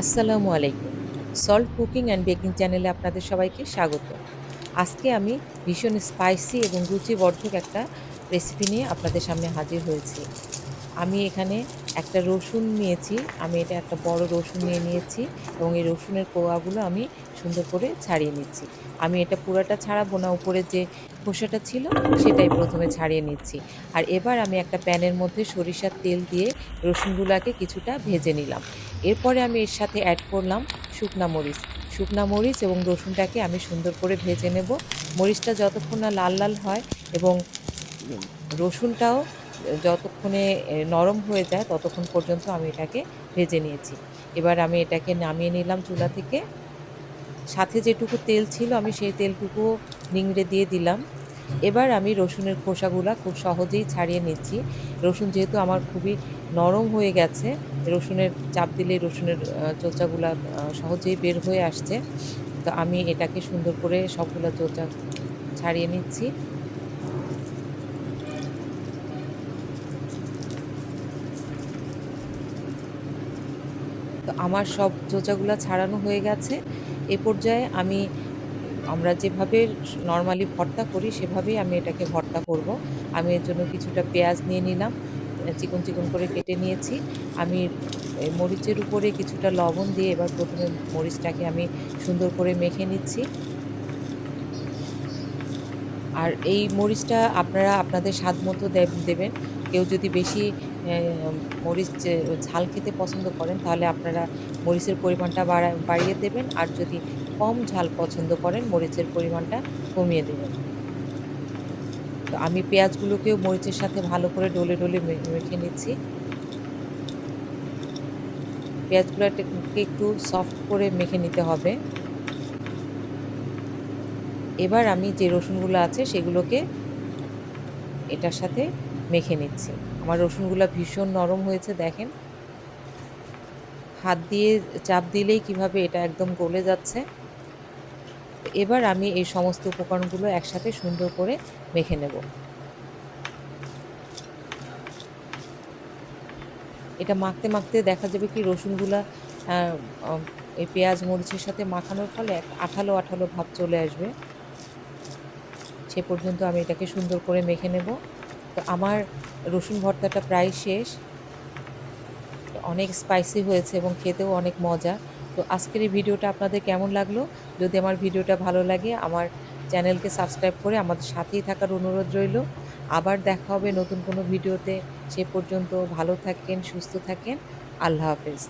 আসসালামু আলাইকুম। Salt cooking and baking চ্যানেলে আপনাদের সবাইকে স্বাগত। আজকে আমি ভীষণ স্পাইসি এবং রুচিবর্ধক একটা রেসিপি নিয়ে আপনাদের সামনে হাজির হয়েছি। আমি এখানে একটা রসুন নিয়েছি। আমি এটা একটা বড় রসুন নিয়ে নিয়েছি এবং এই রসুনের কোয়াগুলো আমি সুন্দর করে ছাড়িয়ে নিচ্ছি। আমি এটা পুরাটা ছাড়াবো না, উপরে যে খোসাটা ছিল সেটাই প্রথমে ছাড়িয়ে নিচ্ছি। আর এবার আমি একটা প্যানের মধ্যে সরিষার তেল দিয়ে রসুনগুলাকে কিছুটা ভেজে নিলাম। এরপরে আমি এর সাথে অ্যাড করলাম শুকনা মরিচ। শুকনা মরিচ এবং রসুনটাকে আমি সুন্দর করে ভেজে নেব। মরিচটা যতক্ষণ না লাল লাল হয় এবং রসুনটাও যতক্ষণে নরম হয়ে যায় ততক্ষণ পর্যন্ত আমি এটাকে ভেজে নিয়েছি। এবার আমি এটাকে নামিয়ে নিলাম চুলা থেকে। সাথে যেটুকু তেল ছিল আমি সেই তেলটুকু নিংড়ে দিয়ে দিলাম। এবার আমি রসুনের খোসাগুলো খুব সহজেই ছাড়িয়ে নিচ্ছি। রসুন যেহেতু আমার খুবই নরম হয়ে গেছে, রসুনের চাপ দিলে রসুনের চোচাগুলো সহজেই বের হয়ে আসছে। তো আমি এটাকে সুন্দর করে সবগুলো চোচা ছাড়িয়ে নিচ্ছি। তো আমার সব চোচাগুলো ছাড়ানো হয়ে গেছে। এ পর্যায়ে আমি, আমরা যেভাবে নর্মালি ভর্তা করি, সেভাবেই আমি এটাকে ভর্তা করব। আমি এর জন্য কিছুটা পেঁয়াজ নিয়ে নিলাম, চিকন চিকন করে কেটে নিয়েছি। আমি মরিচের উপরে কিছুটা লবণ দিয়ে এবার প্রথমে মরিচটাকে আমি সুন্দর করে মেখে নিচ্ছি। আর এই মরিচটা আপনারা আপনাদের স্বাদ মতো দেবেন। কেউ যদি বেশি মরিচ ঝাল খেতে পছন্দ করেন, তাহলে আপনারা মরিচের পরিমাণটা বাড়িয়ে দেবেন। আর যদি কম ঝাল পছন্দ করেন, মরিচের পরিমাণটা কমিয়ে দেবেন। তো আমি পেঁয়াজগুলোকেও মরিচের সাথে ভালো করে ডলে ডলে মেখে নিচ্ছি। পেঁয়াজগুলোকে একটু সফট করে মেখে নিতে হবে। এবার আমি যে রসুনগুলো আছে, সেগুলোকে এটার সাথে মেখে নিচ্ছি। আমার রসুনগুলো ভীষণ নরম হয়েছে, দেখেন। হাত দিয়ে চাপ দিলেই কীভাবে এটা একদম গলে যাচ্ছে। এবার আমি এই সমস্ত উপকরণগুলো একসাথে সুন্দর করে মেখে নেব। এটা মাখতে মাখতে দেখা যাবে কি রসুনগুলা এই পেঁয়াজ, মরিচের সাথে মাখানোর ফলে এক আঠালো আঠালো ভাব চলে আসবে। সে পর্যন্ত আমি এটাকে সুন্দর করে মেখে নেব। তো আমার রসুন ভর্তাটা প্রায় শেষ। অনেক স্পাইসি হয়েছে এবং খেতেও অনেক মজা। তো আজকের এই ভিডিওটা আপনাদের কেমন লাগল? যদি আমার ভিডিওটা ভালো লাগে, আমার চ্যানেলকে সাবস্ক্রাইব করে আমাদের সাথেই থাকার অনুরোধ রইল। আবার দেখা হবে নতুন কোনো ভিডিওতে। সে পর্যন্ত ভালো থাকেন, সুস্থ থাকেন। আল্লাহ হাফেজ।